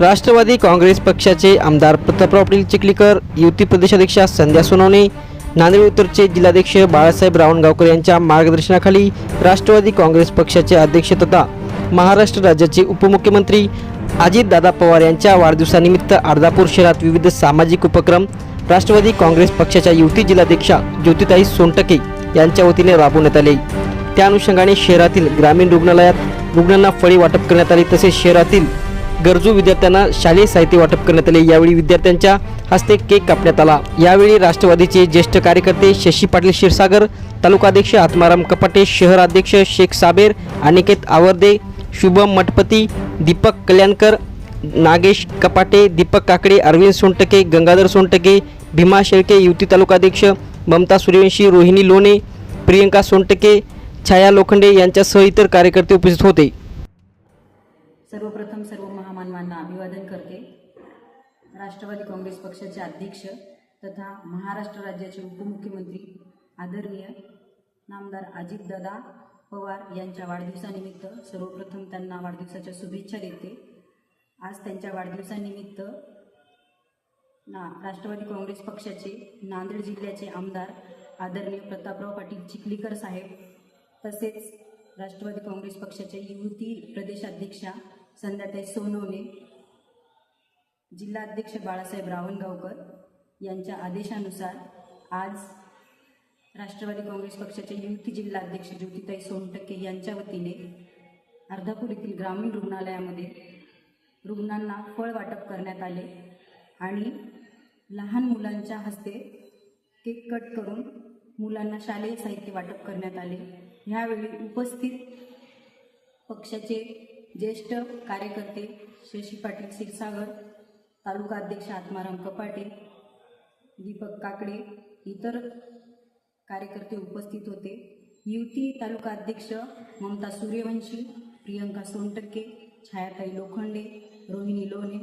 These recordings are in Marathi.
राष्ट्रवादी काँग्रेस पक्षाचे आमदार प्रतापराव पाटील चिखलीकर युती प्रदेशाध्यक्षा संध्या सोनवणे नांदेड उत्तरचे जिल्हाध्यक्ष बाळासाहेब रावणगावकर यांच्या मार्गदर्शनाखाली राष्ट्रवादी काँग्रेस पक्षाचे अध्यक्ष तथा महाराष्ट्र राज्याचे उपमुख्यमंत्री अजितदादा पवार यांच्या वाढदिवसानिमित्त अर्धापूर शहरात विविध सामाजिक उपक्रम राष्ट्रवादी काँग्रेस पक्षाच्या युती जिल्हाध्यक्षा ज्योतिताई सोनटके यांच्या वतीने राबवण्यात आले. त्या अनुषंगाने शहरातील ग्रामीण रुग्णालयात रुग्णांना फळे वाटप करण्यात आली तसेच शहरातील गरजू विद्यार्थ्यांना शालेय साहित्य वाटप करण्यात आले. यावेळी विद्यार्थ्यांच्या हस्ते केक कापण्यात आला. यावेळी राष्ट्रवादीचे ज्येष्ठ कार्यकर्ते शशी पाटील क्षीरसागर तालुकाध्यक्ष आत्माराम कपाटे शहर अध्यक्ष शेख साबेर अनिकेत आवरदे शुभम मठपती दीपक कल्याणकर नागेश कपाटे दीपक काकडे अरविंद सोनटके गंगाधर सोनटके भीमा शेळके युती तालुकाध्यक्ष ममता सूर्यवंशी रोहिणी लोणे प्रियंका सोनटके छाया लोखंडे यांच्यासह इतर कार्यकर्ते उपस्थित होते. सर्वप्रथम सर्व मानवांना अभिवादन करते. राष्ट्रवादी काँग्रेस पक्षाचे अध्यक्ष तथा महाराष्ट्र राज्याचे उपमुख्यमंत्री आदरणीय नामदार अजितदादा पवार यांच्या वाढदिवसानिमित्त सर्वप्रथम त्यांना वाढदिवसाच्या शुभेच्छा देते. आज त्यांच्या वाढदिवसानिमित्त ना राष्ट्रवादी काँग्रेस पक्षाचे नांदेड जिल्ह्याचे आमदार आदरणीय प्रतापराव पाटील चिखलीकर साहेब तसेच राष्ट्रवादी काँग्रेस पक्षाच्या युवती प्रदेशाध्यक्षा संध्याताई सोनवणे जिल्हाध्यक्ष बाळासाहेब रावणगावकर यांच्या आदेशानुसार आज राष्ट्रवादी काँग्रेस पक्षाचे युती जिल्हाध्यक्ष ज्योतिताई सोनटक्के यांच्या वतीने अर्धापूर येथील ग्रामीण रुग्णालयामध्ये रुग्णांना फळ वाटप करण्यात आले आणि लहान मुलांच्या हस्ते केक कट करून मुलांना शालेय साहित्य वाटप करण्यात आले. ह्यावेळी उपस्थित पक्षाचे ज्येष्ठ कार्यकर्ते शशी पाटील क्षीरसागर तालुका अध्यक्ष आत्माराम कपाटे दीपक काकडे इतर कार्यकर्ते उपस्थित होते. युती तालुका अध्यक्ष ममता सूर्यवंशी प्रियंका सोनटक्के छायाताई लोखंडे रोहिणी लोणे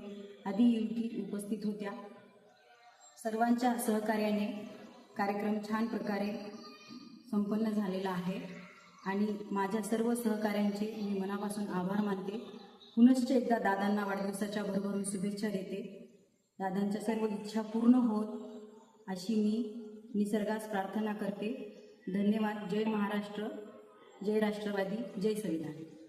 आदी युवती उपस्थित होत्या. सर्वांच्या सहकार्याने कार्यक्रम छान प्रकारे संपन्न झालेला आहे. आणि माझ्या सर्व सहकाऱ्यांचे मी मनापासून आभार मानते. पुनश्च एकदा दादांना वाढदिवसाच्या भरभरून शुभेच्छा देते. दादांच्या सर्व इच्छा पूर्ण होत अशी मी निसर्गास प्रार्थना करते. धन्यवाद. जय महाराष्ट्र. जय राष्ट्रवादी. जय संविधान.